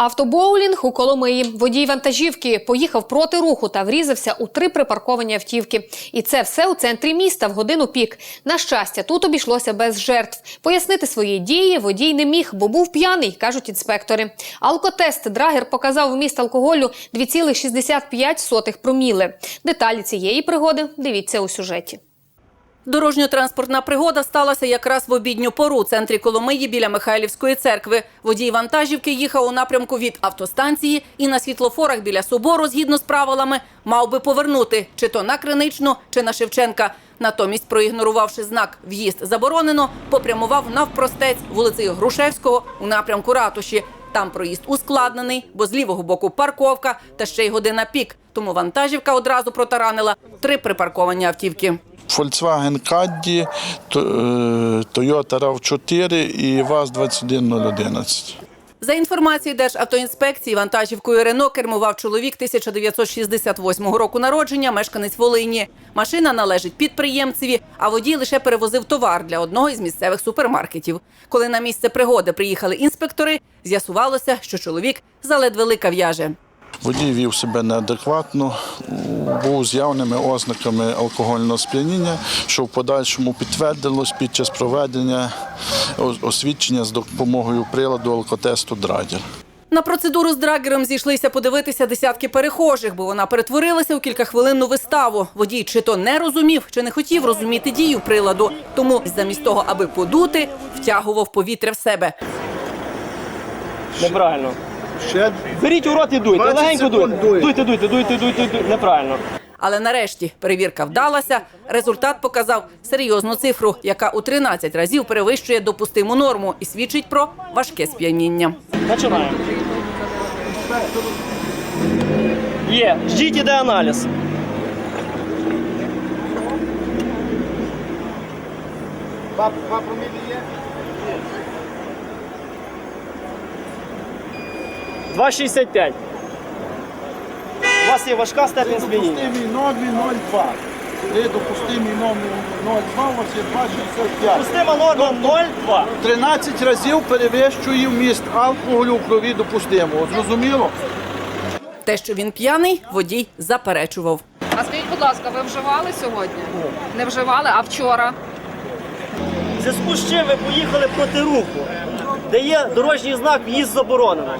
Автобоулінг у Коломиї. Водій вантажівки поїхав проти руху та врізався у три припарковані автівки. І це все у центрі міста в годину пік. На щастя, тут обійшлося без жертв. Пояснити свої дії водій не міг, бо був п'яний, кажуть інспектори. Алкотест Драгер показав вміст алкоголю 2,65 проміли. Деталі цієї пригоди дивіться у сюжеті. Дорожньо-транспортна пригода сталася якраз в обідню пору центрі Коломиї біля Михайлівської церкви. Водій вантажівки їхав у напрямку від автостанції і на світлофорах біля собору, згідно з правилами, мав би повернути чи то на Криничну, чи на Шевченка. Натомість, проігнорувавши знак «В'їзд заборонено», попрямував навпростець вулицею Грушевського у напрямку ратуші. Там проїзд ускладнений, бо з лівого боку парковка та ще й година пік. Тому вантажівка одразу протаранила три припарковані автівки. Volkswagen Caddy, е, Toyota RAV4 і ВАЗ-21011. За інформацією Державтоінспекції, вантажівкою Рено кермував чоловік 1968 року народження, мешканець Волині. Машина належить підприємцеві, а водій лише перевозив товар для одного із місцевих супермаркетів. Коли на місце пригоди приїхали інспектори, з'ясувалося, що чоловік заледве лика в'яже. Водій вів себе неадекватно, був з явними ознаками алкогольного сп'яніння, що в подальшому підтвердилось під час проведення освідчення з допомогою приладу алкотесту Драгер. На процедуру з драгером зійшлися подивитися десятки перехожих, бо вона перетворилася у кількахвилинну виставу. Водій чи то не розумів, чи не хотів розуміти дію приладу. Тому замість того, аби подути, втягував повітря в себе. Неправильно. Ще Беріть у рот і дуйте. 20 Легенько секунд дуйте. дуйте. Дуйте, дуйте, дуйте, дуйте, дуйте. Неправильно. Але нарешті перевірка вдалася. Результат показав серйозну цифру, яка у 13 разів перевищує допустиму норму і свідчить про важке сп'яніння. Починаємо. Є. Ждіть іде аналіз. Два 2,65. У вас є важка степень сп'яніння. Допустимі нормі 0,2. При допустимій нормі 0,2 у вас є 2,65. Пустима норма 0,2. 13 разів перевищує вміст алкоголю в крові допустимого. Зрозуміло? Те, що він п'яний, водій заперечував. А скажіть, будь ласка, ви вживали сьогодні? Не вживали, а вчора? В зв'язку з чим ви поїхали проти руху, де є дорожній знак в'їзд заборонено.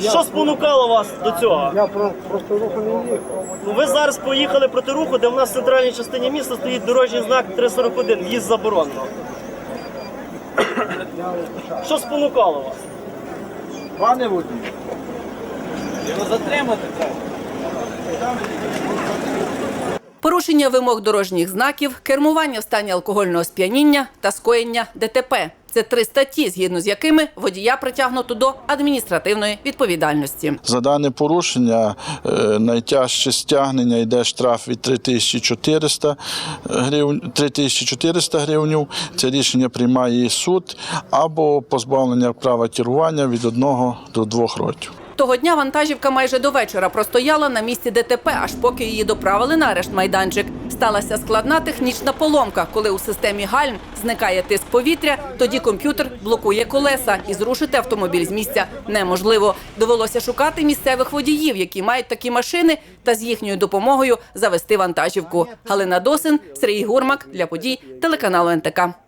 Що спонукало вас до цього? Я про- просто руху не їхав. Ну, ви зараз поїхали проти руху, де в нас в центральній частині міста стоїть дорожній знак 341, в'їзд заборонено. Що спонукало вас? Пане водій. Порушення вимог дорожніх знаків, кермування в стані алкогольного сп'яніння та скоєння ДТП. Це три статті, згідно з якими водія притягнуто до адміністративної відповідальності. За дане порушення е, найтяжче стягнення йде штраф від 3400 гривень, 3400 гривень. Це рішення приймає суд або позбавлення права керування від 1 до 2 років. Того дня вантажівка майже до вечора простояла на місці ДТП, аж поки її доправили на арешт майданчик. Сталася складна технічна поломка, коли у системі гальм зникає тиск повітря, тоді комп'ютер блокує колеса і зрушити автомобіль з місця неможливо. Довелося шукати місцевих водіїв, які мають такі машини, та з їхньою допомогою завести вантажівку. Галина Досин, Сергій Гурмак для подій телеканалу НТК.